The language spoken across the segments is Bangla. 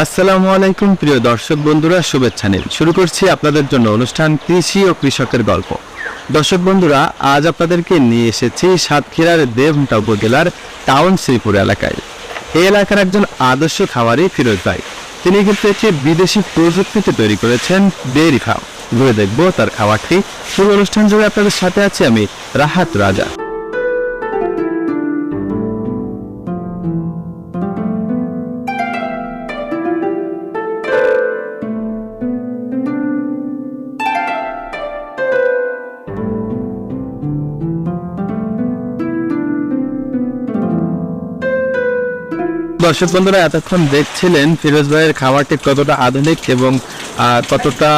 আসসালামু আলাইকুম, প্রিয় দর্শক বন্ধুরা, শুভেচ্ছা নিন। শুরু করছি আপনাদের জন্য অনুষ্ঠান কৃষি ও কৃষকের গল্প। দর্শক বন্ধুরা, আজ আপনাদেরকে নিয়ে এসেছি সাতক্ষীরার দেবঘাটা উপজেলার টাউন শ্রীপুর এলাকায়। এই এলাকার একজন আদর্শ খামারি ফিরোজ ভাই। তিনি কিন্তু একটি বিদেশি প্রযুক্তিতে তৈরি করেছেন ডেয়ারি ফার্ম। ঘুরে দেখব তার খাবারটি পুরো অনুষ্ঠান জুড়ে আপনাদের সাথে আছি আমি রাহাত রাজা। দর্শক বন্ধুরা, এতক্ষণ দেখছিলেন ফিরোজ ভাইয়ের খাবারটি কতটা আধুনিক এবং কতটা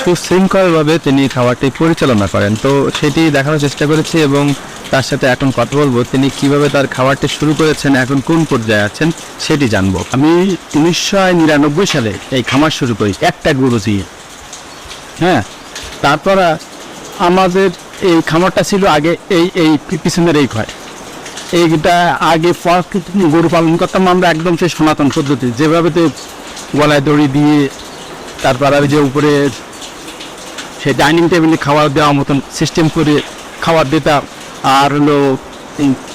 সুশৃঙ্খলভাবে তিনি খাবারটি পরিচালনা করেন। তো সেটি দেখানোর চেষ্টা করেছি এবং তার সাথে এখন কথা বলব, তিনি কীভাবে তার খাবারটি শুরু করেছেন, এখন কোন পর্যায়ে আছেন সেটি জানব। আমি উনিশশো নিরানব্বই সালে এই খামার শুরু করি, একটা গরু দিয়ে। হ্যাঁ তারপর আমাদের এই খামারটা ছিল আগে এই এই পিছনের এই ঘর। এইটা আগে গরু পালন করতাম, আমরা একদম সেই সনাতন পদ্ধতি। যেভাবে তো গলায় দড়ি দিয়ে, তারপর আমি যে উপরে সেই ডাইনিং টেবিলে খাবার দেওয়ার মতন সিস্টেম করে খাবার দিতাম। আর হলো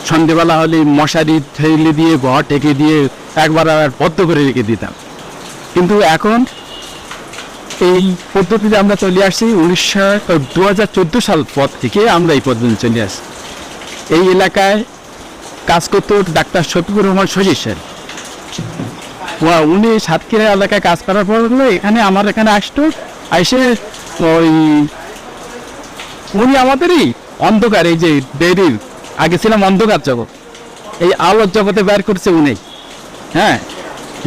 সন্ধেবেলা হলে মশারি ঠেলে দিয়ে, ঘর টেকে দিয়ে একবার আর বদ্ধ করে রেখে দিতাম। কিন্তু এখন এই পদ্ধতিতে আমরা চলে আসছি উনিশশো দু হাজার সাল পর থেকে আমরা এই পদ্ধতি চলে আসছি। এই এলাকায় কাজ করতো ডাক্তার শফিকুর রহমান শশী স্যার। উনি সাতক্ষীরা এলাকায় কাজ করার পর এখানে আমার এখানে আসতো এসে ওই উনি আমাদেরই অন্ধকার, এই যে ডেরির আগে ছিলাম অন্ধকার জগৎ। এই আলোর জগতে বের করছে উনি। হ্যাঁ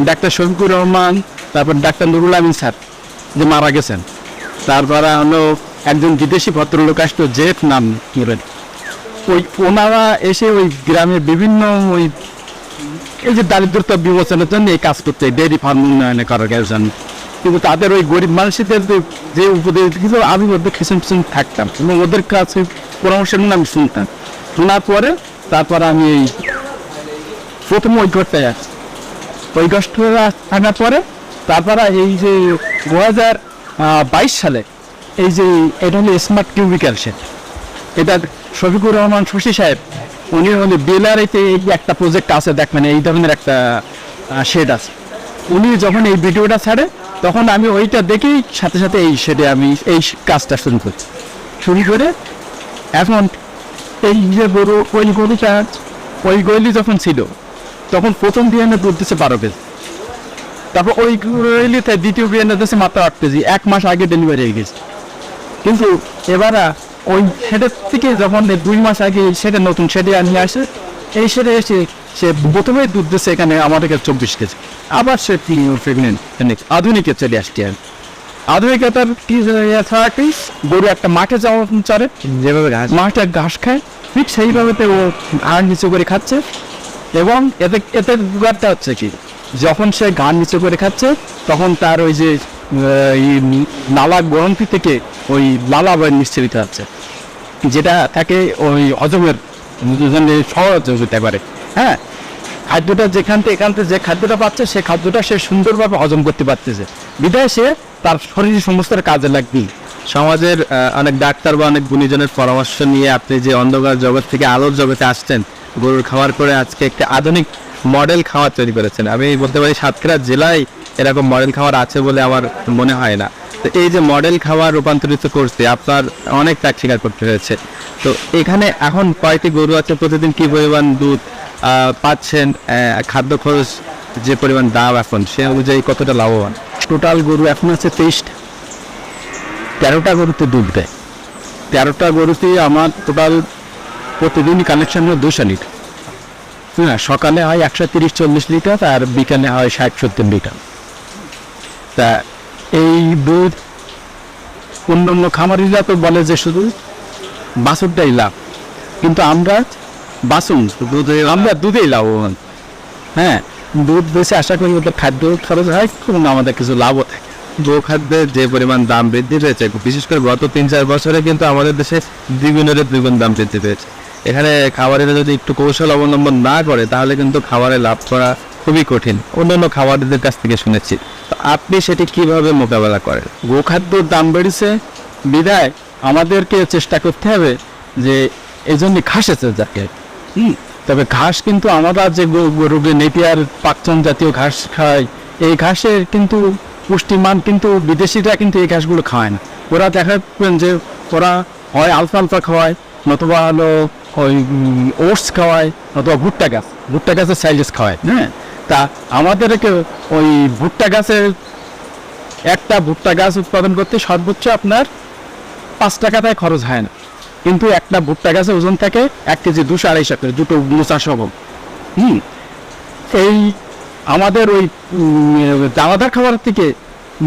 ডাক্তার শফিকুর রহমান, তারপর ডাক্তার নুরুল আমিন স্যার, যে মারা গেছেন। তারপরে হলো একজন বিদেশি ভদ্রলোক আসতো, জেফ নাম করেন ওই ওনারা এসে ওই গ্রামের বিভিন্ন ওই এই যে দারিদ্রতা বিমোচনের জন্য এই কাজ করতে ডেয়ারি ফার্ম উন্নয়নে করার গেছেন কিন্তু তাদের ওই গরিব মানুষদের যে- উপদেশ দিত আমি ওদের পিছন পিছন থাকতাম। এবং ওদের কাছে পরামর্শগুলো আমি শুনতাম। শোনার পরে তারপর আমি এই প্রথম ওই ঘরটায় আসি ওই ঘরটা থাকার পরে তারপরে এই যে দু হাজার বাইশ সালে এই যে এটা হলো স্মার্ট কিউবিক্যাল সেট এটা শফিকুর রহমান শশী সাহেব, উনি হলে বেলারিতে এই একটা প্রজেক্ট আছে দেখবেন এই ধরনের একটা শেড আছে। উনি যখন এই ভিডিওটা ছাড়ে, তখন আমি ওইটা দেখেই সাথে সাথে এই শেডে আমি এই কাজটা শুরু করছি। শুরু করে এখন এই যে গরু, ওই গরুটা, ওই গরুলি যখন ছিল, তখন প্রথম বিয়ানে দুধ দিচ্ছে বারো কেজি। তারপর ওই গরুলিতে দ্বিতীয় বিয়ানে দিচ্ছে মাত্র আট কেজি, এক মাস আগে ডেলিভারি হয়ে গেছে। কিন্তু এবার ওই শেডের থেকে যখন দুই মাস আগে সেটা নতুন শেডে নিয়ে আসে এই শেডে এসে সে প্রথমে দুধ দিচ্ছে এখানে আমাদের কাছে চব্বিশ কেজি। আবার সে প্রেগনেন্ট আধুনিকে চলে আসছে। আর আধুনিকতার কি ছাড়া কি গরু একটা মাঠে যাওয়া চড়ে যেভাবে ঘাস। মাঠে ঘাস খায় ঠিক সেইভাবে তো ও আর নিচু করে খাচ্ছে। এবং এতে এতে ব্যাপারটা হচ্ছে কি যখন সে গান নিচু করে খাচ্ছে তখন তার ওই যে নালা গ্রন্থি থেকে ওই লালা বয় নিশ্চিত হচ্ছে। যেটা থাকে ওই হজমের সহজ হতে পারে। হ্যাঁ? খাদ্যটা যেখান থেকে এখান থেকে যে খাদ্যটা পাচ্ছে, সে খাদ্যটা সে সুন্দরভাবে হজম করতে পারতেছে। বিধায় সে তার শরীরের সমস্ত কাজে লাগবে। সমাজের অনেক ডাক্তার বা অনেক গুণীজনের পরামর্শ নিয়ে আপনি যে অন্ধকার জগৎ থেকে আলোর জগতে আসছেন, গরুর খাওয়ার করে আজকে একটা আধুনিক মডেল খাওয়ার তৈরি করেছেন। আমি বলতে পারি সাতক্ষীরা জেলায় এরকম মডেল খাওয়ার আছে বলে আমার মনে হয় না। তো এই যে মডেল খাওয়া রূপান্তরিত করতে আপনার অনেক ত্যাগ স্বীকার করতে হয়েছে। তো এখানে এখন কয়টি গরু আছে? প্রতিদিন কি পরিমাণ দুধ পাচ্ছেন? খাদ্য খরচ যে পরিমাণ দাম এখন, সে অনুযায়ী কতটা লাভবান? টোটাল গরু এখন আছে তেইশটা। তেরোটা গরুতে দুধ দেয়। তেরোটা গরুতে আমার টোটাল প্রতিদিন কানেকশন হয় দুশো লিটার। হ্যাঁ সকালে হয় একশো তিরিশ চল্লিশ লিটার আর বিকালে হয় ষাট সত্তর লিটার। তা এই দুধ অন্য অন্য খামারিরা তো বলে যে শুধু বাছুরটাই লাভ। কিন্তু আমরা বাসুন দুধে আমরা দুধেই লাভবান। হ্যাঁ দুধ বেশি আশা করি ওদের খাদ্য খরচ হয় এবং আমাদের কিছু লাভও থাকে। গোখাদ্যের যে পরিমাণ দাম বৃদ্ধি পেয়েছে, বিশেষ করে গত তিন চার বছরে কিন্তু আমাদের দেশে দ্বিগুণের দ্বিগুণ দাম বৃদ্ধি পেয়েছে। এখানে খাবারের যদি একটু কৌশল অবলম্বন না করে, তাহলে কিন্তু খাবারে লাভ করা খুবই কঠিন। অন্যান্য খাবারদের কাছ থেকে শুনেছি। তো আপনি সেটি কীভাবে মোকাবেলা করেন? গোখাদ্যর দাম বেড়েছে। বিদায়, আমাদেরকে চেষ্টা করতে হবে যে এই জন্য ঘাস আছে যাকে। তবে ঘাস কিন্তু আমরা যে গরুকে নেপিয়ার পাকচন জাতীয় ঘাস খাই এই ঘাসের কিন্তু পুষ্টিমান কিন্তু বিদেশিরা কিন্তু এই ঘাসগুলো খায় না। ওরা দেখা যে ওরা হয় আলফা আলফা খাওয়ায়, নতুবা হলো ওই ওটস খাওয়ায় অথবা ভুট্টা গাছ ভুট্টা গাছের সাইলেস খাওয়ায়। হ্যাঁ। তা আমাদেরকে ওই ভুট্টা গাছের একটা ভুট্টা গাছ উৎপাদন করতে সর্বোচ্চ আপনার পাঁচ টাকা তাই খরচ হয় না। কিন্তু একটা ভুট্টা গাছের ওজন থাকে এক কেজি দুশো আড়াইশো করে দুটো মোচা সহ। হুম। এই আমাদের ওই দানাদার খাবার থেকে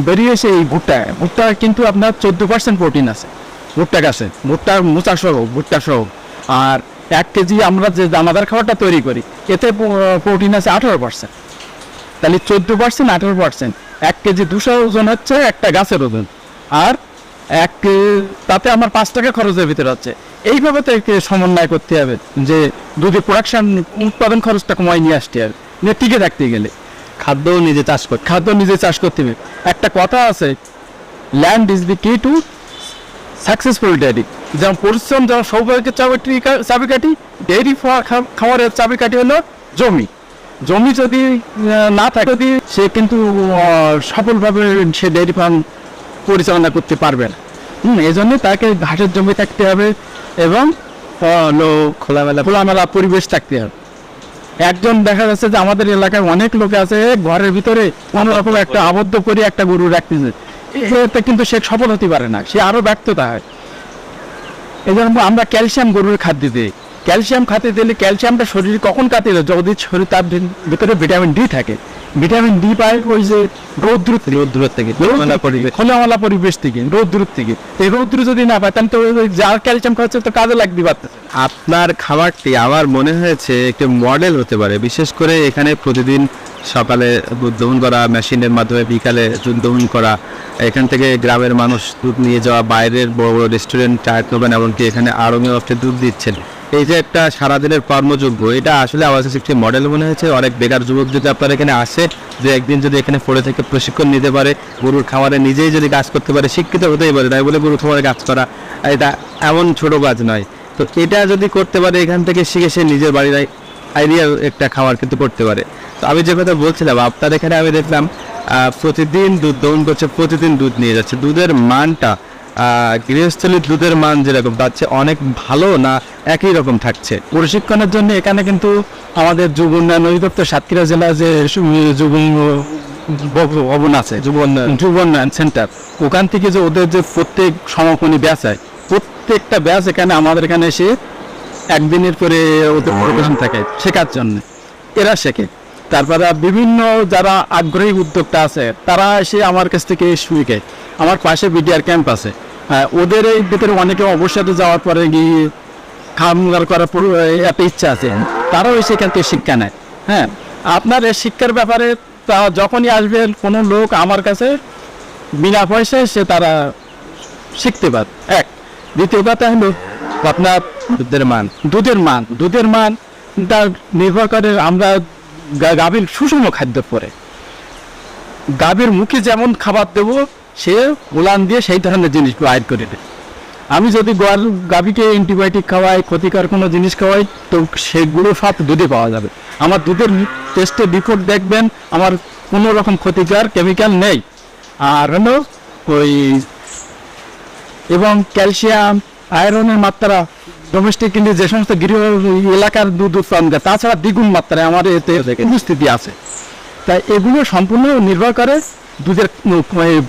বেরিয়েছে এই ভুট্টা ভুট্টা কিন্তু আপনার চোদ্দ পার্সেন্ট প্রোটিন আছে ভুট্টা গাছে ভুট্টা মোচা সহ ভুট্টা সহ। আর এক কেজি আমরা যে দানাদার খাবারটা তৈরি করি এতে প্রোটিন আছে আঠারো পার্সেন্ট তাহলে চোদ্দ পার্সেন্ট আঠারো পার্সেন্ট এক কেজি দুশো ওজন হচ্ছে একটা গাছের ওজন। আর এক তাতে আমার পাঁচ টাকা খরচের ভিতরে হচ্ছে এইভাবে তো একে সমন্বয় করতে হবে যে দুধের প্রোডাকশন উৎপাদন খরচটা কমায় নিয়ে আসতে হবে নিয়ে টিকে থাকতে গেলে। খাদ্যও নিজে চাষ করতে খাদ্য নিজে চাষ করতে হবে। একটা কথা আছে land is the key two successful dairy যেমন পরিশ্রম যেমন সৌভাগ্যের চাবিটি চাবিকাঠি ডেয়ারি খাবারের চাবিকাঠি হলো জমি। জমি যদি না থাকে যদি সে কিন্তু সফলভাবে সে ডেয়ারি ফার্ম পরিচালনা করতে পারবে না। হুম এই জন্য তাকে ঘাসের জমি থাকতে হবে এবং খোলামেলা খোলামেলা পরিবেশ থাকতে হবে। একজন দেখা যাচ্ছে যে আমাদের এলাকায় অনেক লোক আছে ঘরের ভিতরে কোনোরকম একটা আবদ্ধ করে একটা গরু রাখতেছে। এতে কিন্তু সে সফল হতে পারে না সে আরও ব্যর্থতা হয়। এই জন্য আমরা ক্যালসিয়াম গরুর খাদ্য দিই। ক্যালসিয়াম খাতে দিলে ক্যালসিয়ামটা শরীরে কখন কাটে যদি শরীর তার ভিতরে ভিটামিন ডি থাকে। ভিটামিন ডি পায় ওই যে রৌদ্র রোদ্র থেকে খোলামেলা পরিবেশ থেকে রৌদ্র থেকে। এই রৌদ্র যদি না পায় তাহলে তো যার ক্যালসিয়াম খাচ্ছে তো কাজে লাগবে পারতেছে আপনার খাবারটি আমার মনে হয়েছে একটি মডেল হতে পারে। বিশেষ করে এখানে প্রতিদিন সকালে দুধ করা, মেশিনের মাধ্যমে বিকালে দুধ করা, এখান থেকে গ্রামের মানুষ দুধ নিয়ে যাওয়া, বাইরের বড় বড় রেস্টুরেন্ট চায়ের দোকান এমনকি এখানে আড়ঙে আপনি দুধ দিচ্ছেন। এই যে একটা সারাদিনের কর্মযোগ্য এটা আসলে আমার কাছে একটি মডেল মনে হয়েছে। অনেক বেকার যুবক যদি আপনারা এখানে আসে যে একদিন যদি এখানে পড়ে থেকে প্রশিক্ষণ নিতে পারে, গরুর খামারে নিজেই যদি কাজ করতে পারে, শিক্ষিত হতেই পারে, তাই বলে গরুর খামারে কাজ করা, এটা এমন ছোট কাজ নয়। তো এটা যদি করতে পারে, এখান থেকে শিখে সে নিজের বাড়ির আইডিয়া একটা খাবার কিন্তু করতে পারে। তো আমি যে কথা বলছিলাম আপনার এখানে আমি দেখলাম প্রতিদিন দুধ দহন করছে প্রতিদিন দুধ নিয়ে যাচ্ছে। দুধের মানটা গৃহস্থলীর দুধের মান যেরকম পাচ্ছে অনেক ভালো না একই রকম থাকছে? প্রশিক্ষণের জন্য এখানে কিন্তু আমাদের যুব উন্নয়ন অধিদপ্তর সাতক্ষীরা জেলা যে যুব ভবন আছে যুব উন্নয়ন। যুব উন্নয়ন সেন্টার ওখান থেকে যে ওদের যে প্রত্যেক সমাপনী ব্যাচ হয় প্রত্যেকটা ব্যাচ এখানে আমাদের এখানে এসে একদিনের পরে ওদের থাকে শেখার জন্য। এরা শেখে। তারপরে বিভিন্ন যারা আগ্রহী উদ্যোক্তা আছে তারা এসে আমার কাছ থেকে শিখে আমার পাশে বিডিআর ক্যাম্প আছে। হ্যাঁ, ওদের এই ভিতরে অনেকে অবসাদে যাওয়ার পরে গিয়ে খামগার করার পুরো একটা ইচ্ছা আছে। তারাও এসে এখান থেকে শিক্ষা নেয়। হ্যাঁ আপনার এই শিক্ষার ব্যাপারে তা যখনই আসবে কোনো লোক আমার কাছে বিনা পয়সায় সে তারা শিখতে পারে। এক। দ্বিতীয় কথা হলো আপনার দুধের মান। দুধের মান। দুধের মান তার নির্ভর করে আমরা গাভীর সুষম খাদ্য পরে। গাভীর মুখে যেমন খাবার দেবো, সে উলান দিয়ে সেই ধরনের জিনিস আয়ের করে দেয়। আমি যদি গোয়াল গাভীকে অ্যান্টিবায়োটিক খাওয়াই ক্ষতিকর কোনো জিনিস খাওয়াই, তো সেগুলো সব দুধে পাওয়া যাবে। আমার দুধের টেস্টে রিপোর্ট দেখবেন, আমার কোনো রকম ক্ষতিকর কেমিক্যাল নেই। আর হলো ওই এবং ক্যালসিয়াম আয়রনের মাত্রা ডোমেস্টিক কিন্তু যে সমস্ত গৃহ এলাকার দুধ উৎপাদন করে তাছাড়া দ্বিগুণ মাত্রায় আমার এতে উপস্থিতি আছে। তাই এগুলো সম্পূর্ণ নির্ভর করে দুধের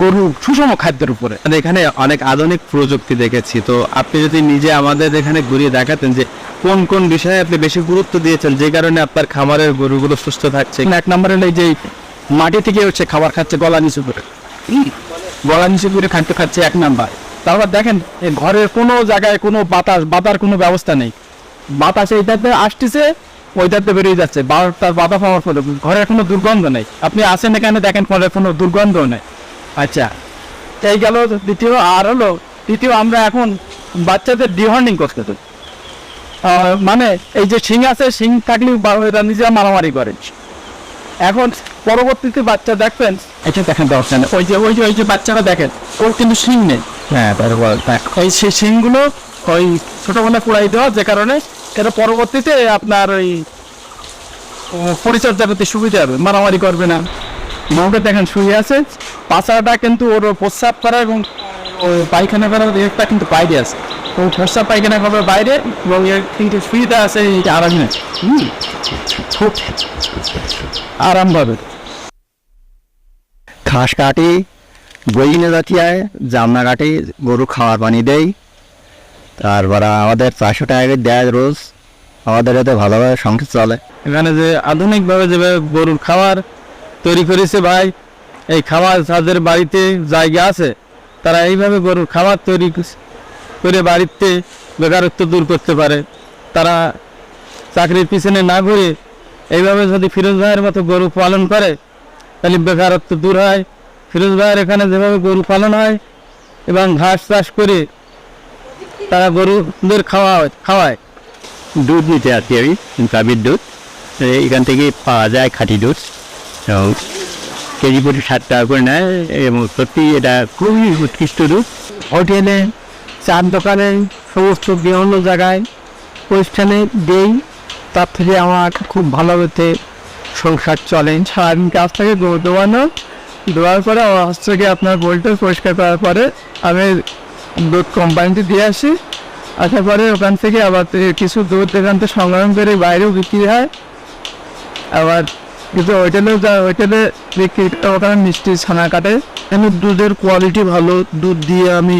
গরু সুষম খাদ্যের উপরে। মানে এখানে অনেক আধুনিক প্রযুক্তি দেখেছি তো আপনি যদি নিজে আমাদের এখানে ঘুরিয়ে দেখাতেন যে কোন কোন বিষয়ে আপনি বেশি গুরুত্ব দিয়েছেন যে কারণে আপনার খামারের গরুগুলো সুস্থ থাকছে। এক নম্বরে এই যে মাটি থেকে হচ্ছে খাবার খাচ্ছে গলা নিচু করে। গলা নিচু করে খাদ্য খাচ্ছে এক নাম্বার। তারপর দেখেন ঘরের কোনো জায়গায় কোনো বাতাস, বাতার কোনো ব্যবস্থা নেই। বাতাস এইটাতে আসতেছে ওইটাতে বেরিয়ে যাচ্ছে। তার বাধা পাওয়ার ফলে ঘরের কোনো দুর্গন্ধ নেই। আপনি আসেন এখানে, দেখেন ঘরের কোনো দুর্গন্ধ নেই। আচ্ছা এই গেল দ্বিতীয়, আর হলো তৃতীয়, আমরা এখন বাচ্চাদের ডিহর্নিং করতে তো মানে এই যে শিং আছে, শিং থাকলে বা- এরা নিজেরা মারামারি করে। এখন পরবর্তীতে বাচ্চা দেখবেন এটা দেখেন দর্শন, ওই যে ওই যে ওই যে বাচ্চারা দেখেন, ওর কিন্তু শিং নেই। হ্যাঁ ওই সেই শিংগুলো ওই ছোটবেলা কুড়াই দেওয়া, যে কারণে এটা পরবর্তীতে আপনার ওই পরিচর্যা করতে সুবিধা হবে, মারামারি করবে না। বউটা দেখেন শুয়ে আছে, পাছাটা কিন্তু ওর প্রস্রাব করা এবং ও পায়খানা করার একটা কিন্তু বাইরে আছে। ও প্রস্রাব পায়খানা করবে বাইরে এবং এর কিন্তু সুবিধা আছে এই যে আরামে। হুম, খুব আরাম পাবে ঘাস কাটি বইনে জাতিয়ায় জামনা কাটি, গরু খাওয়ার পানি দেই। তারপরে আমাদের চারশো টাকা দেয় রোজ। আমাদের এতে ভালোভাবে সংসার চলে। এখানে যে আধুনিকভাবে যেভাবে গরুর খাবার তৈরি করেছে ভাই, এই খাবার যাদের বাড়িতে জায়গা আছে, তারা এইভাবে গরুর খাবার তৈরি করে বাড়িতে বেকারত্ব দূর করতে পারে। তারা চাকরির পিছনে না ঘুরে এইভাবে যদি ফিরোজ ভাইয়ের মতো গরু পালন করে, তাহলে বেকারত্ব দূর হয়। ফিরোজ ভাইয়ের এখানে যেভাবে গরু পালন হয় এবং ঘাস চাষ করে তারা গরুদের খাওয়া খাওয়ায়। দুধ নিতে আসি আমি গাভীর দুধ। এখান থেকে পাওয়া যায় খাঁটি দুধ। এবং কেজি প্রতি ষাট টাকা করে নেয় এবং সত্যি এটা খুবই উৎকৃষ্ট দুধ। হোটেলে চার দোকানে সমস্ত বিভিন্ন জায়গায় অনুষ্ঠানে দেই। তার থেকে আমার খুব ভালো হতে সংসার চলে। সারাদিন কাজ থেকে গরু দোয়ানো দেওয়ার পরে হাত থেকে আপনার বোল্টটা পরিষ্কার করার পরে আমি দুধ কোম্পানিতে দিয়ে আসি। আসার পরে ওখান থেকে আবার কিছু দুধ এখান থেকে সংগ্রহ করে বাইরেও বিক্রি হয়। আবার কিন্তু হোটেলেও যা হোটেলে বিক্রি ওখানে মিষ্টি ছানা কাটে। এখানে দুধের কোয়ালিটি ভালো, দুধ দিয়ে আমি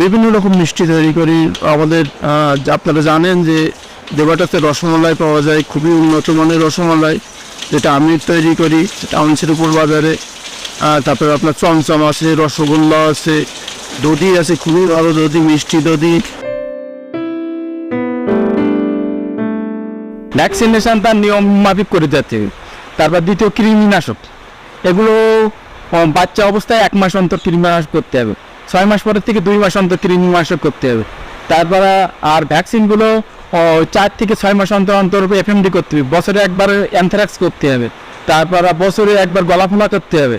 বিভিন্ন রকম মিষ্টি তৈরি করি। আমাদের আপনারা জানেন যে দেবাটাতে রসমালাই পাওয়া যায়, খুবই উন্নত মানের রসমালাই, যেটা আমি তৈরি করি টাউনসির উপর বাজারে। তারপরে আপনার চমচম আছে, রসগোল্লা আছে, দধি আছে, খুবই ভালো দধি, মিষ্টি দধি। ভ্যাকসিনেশন তার নিয়ম মাফিক করে যাচ্ছে তারপর দ্বিতীয় কৃমিনাশক। এগুলো বাচ্চা অবস্থায় এক মাস অন্তর কৃমিনাশক করতে হবে। ছয় মাস পরের থেকে দুই মাস অন্তর কৃমিনাশক করতে হবে। তারপরে, আর ভ্যাকসিনগুলো চার থেকে ছয় মাস অন্তর অন্তর এফএমডি করতে হবে। বছরে একবার অ্যানথ্রাক্স করতে হবে। তারপর বছরে একবার গলা ফোলা করতে হবে।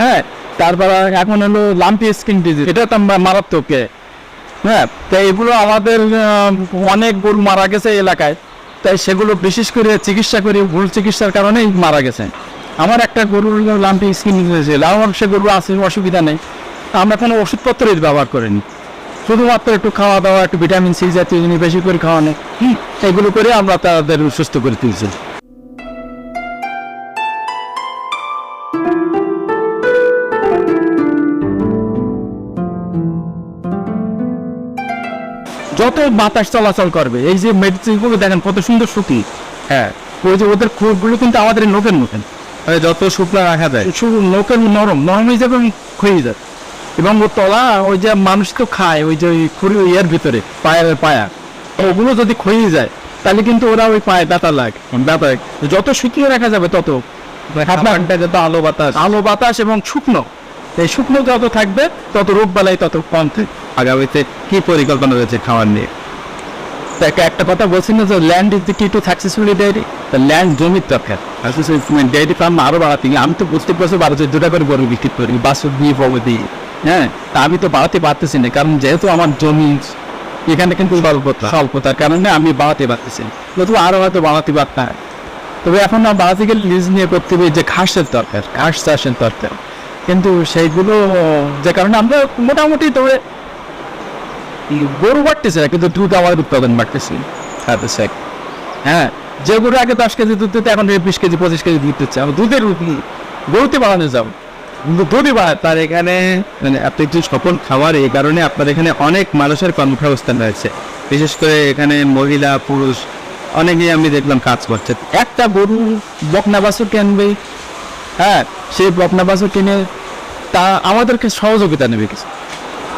হ্যাঁ তারপর এখন হলো লাম্পি স্কিন ডিজিজ এটা তো মারাত্মক হ্যাঁ তাই এগুলো আমাদের অনেক গরু মারা গেছে এলাকায়। তাই সেগুলো বিশেষ করে চিকিৎসা করে ভুল চিকিৎসার কারণেই মারা গেছে। আমার একটা গরুর লাম্পি স্কিন হয়েছিল আমার সে গরু আছে, অসুবিধা নেই। আমরা কোনো ওষুধপত্রের ব্যবহার করিনি। শুধুমাত্র একটু খাওয়া দাওয়া, একটু ভিটামিন সি জাতীয় জিনিস বেশি করে খাওয়ানো, এগুলো করে আমরা তাদের সুস্থ করে তুলছি। যত বাতাস চলাচল করবে এই যে মেডিসিনগুলো দেখেন কত সুন্দর সুতি। হ্যাঁ ওই যে ওদের খুরগুলো কিন্তু আমাদের নোকেন মানে যত শুকনা রাখা যায়। শুধু নোকের নরম নরম এবং ক্ষয়ে যাবে। এবং ও তলা ওই যে মানুষ তো খায় ওই যে খুরি ইয়ের ভিতরে পায়ের পায়া। ওগুলো যদি ক্ষয়ে যায় তাহলে কিন্তু ওরা ওই পায়ে ব্যথা লাগে। ব্যথা। যত শুকিয়ে রাখা যাবে তত। আলো বাতাস। আলো বাতাস এবং শুকনো। এই শুকনো যত থাকবে তত রোগ বালাই তত কম থাকবে আগামীতে কি পরিকল্পনা রয়েছে খাওয়ার নিয়ে? তো একটা কথা বলছি না যে land is the key to successfully dairy land জমির দরকার। ডেয়ারি ফার্ম আরও বাড়াতে আমি তো প্রত্যেক বছর বারো চোদ্দটা করে গরু বিক্রি করি বাসক দিয়ে পগো দিয়ে হ্যাঁ তা আমি তো বাড়াতে পারতেছি না কারণ যেহেতু আমার জমি এখানে কিন্তু স্বল্পতা। স্বল্পতার কারণে আমি বাড়াতে পারতেছি না। নতুন আরও হয়তো বাড়াতে পারতাম। তবে এখন না বাড়াতে গেলে লিজ নিয়ে করতে হবে যে ঘাসের দরকার ঘাস চাষের দরকার। কিন্তু সেইগুলো যে কারণে আমরা মোটামুটি তবে গরু বাড়তেছে না, কিন্তু দুধ আমাদের উৎপাদন বাড়তেছে খাতেছে হ্যাঁ যে গরু আগে দশ কেজি দুধ দিতে এখন বিশ কেজি পঁচিশ কেজি দুধ দিচ্ছে। আমার দুধের গরুতে বাড়ানো যাও। কিন্তু দুধই বাড়ায় তার এখানে মানে আপনি একটু সফল খাবার এই কারণে আপনার এখানে অনেক মানুষের কর্মসংস্থান রয়েছে। বিশেষ করে এখানে মহিলা পুরুষ অনেকেই আমি দেখলাম কাজ করছে। একটা গরু বকনা বাছুর কিনবে হ্যাঁ সেই বকনা বাছুর কিনে তা আমাদেরকে সহযোগিতা নেবে কিছু।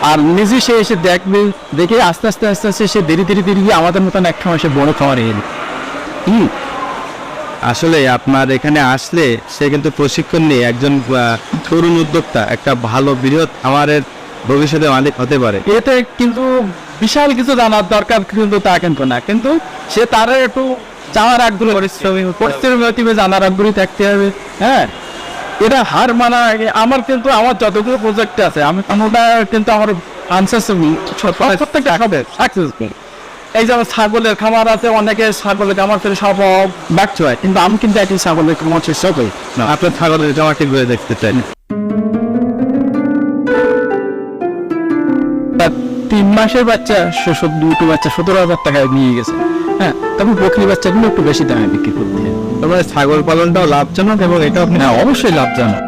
আর নিজে সে এসে দেখবে দেখে আস্তে আস্তে আস্তে আস্তে সে দেরি দেরি দেরি গিয়ে আমাদের মতন এক সময় সে বড় খামারে এলো। হুম। আসলে আপনার এখানে আসলে সে কিন্তু প্রশিক্ষণ নিয়ে একজন তরুণ উদ্যোক্তা একটা ভালো বৃহৎ খামারের ভবিষ্যতে মালিক হতে পারে। এতে কিন্তু বিশাল কিছু জানার দরকার কিন্তু তা কিন্তু না। কিন্তু সে তার একটু চাওয়ার আগ্রহ পরিশ্রমী পরিশ্রমী জানার আগ্রহী থাকতে হবে। হ্যাঁ এটা হার মানা আমার কিন্তু আমার যতগুলো প্রজেক্ট আছে আমি কোনোটা কিন্তু আমার আনসার প্রত্যেকটা হবে সাকসেস এই যেমন ছাগলের খামার আছে অনেকে ছাগলের খামার থেকে সব ব্যর্থ হয় কিন্তু আমি কিন্তু একটি ছাগলের খামার চেষ্টা করি আপনার ছাগলের জামাটি ঘুরে দেখতে চাই। তিন মাসের বাচ্চা সব দুটো বাচ্চা সতেরো হাজার টাকায় নিয়ে গেছে। হ্যাঁ তখন বকরি বাচ্চাগুলো একটু বেশি দামে বিক্রি করতে হয় তারপরে ছাগল পালনটাও লাভজনক এবং এটাও আপনি হ্যাঁ অবশ্যই লাভজনক।